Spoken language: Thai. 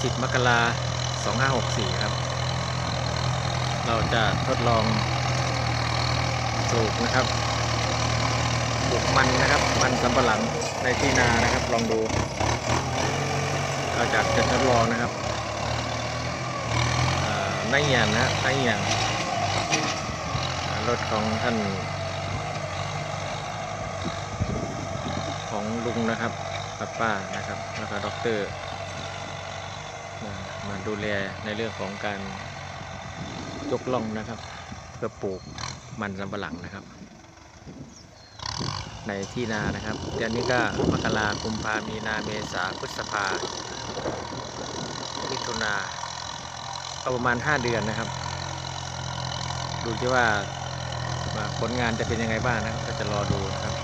สิบมกราสองห้าหกสี่ครับ เราจะทดลองปลูกนะครับปลูกมันนะครับ มันสำปะหลังในที่นานะครับ ลองดูเราจะจะทดลองนะครับอ่าในเหียนนะฮะในเหียนอ่ารถของท่านของลุงนะครับ ป้าป้านะครับแล้วก็ด็อกเตอร์มาดูแลในเรื่องของการยกล่องนะครับ เพื่อปลูกมันสำปะหลังนะครับ ในที่นานะครับเดือนนี้ก็มกรากุมภามีนาเมษาพฤษภามิถุนาก็ประมาณ 5 เดือนนะครับ ดูที่ว่าว่าผลงานจะเป็นยังไงบ้างนะครับก็จะรอดูนะครับ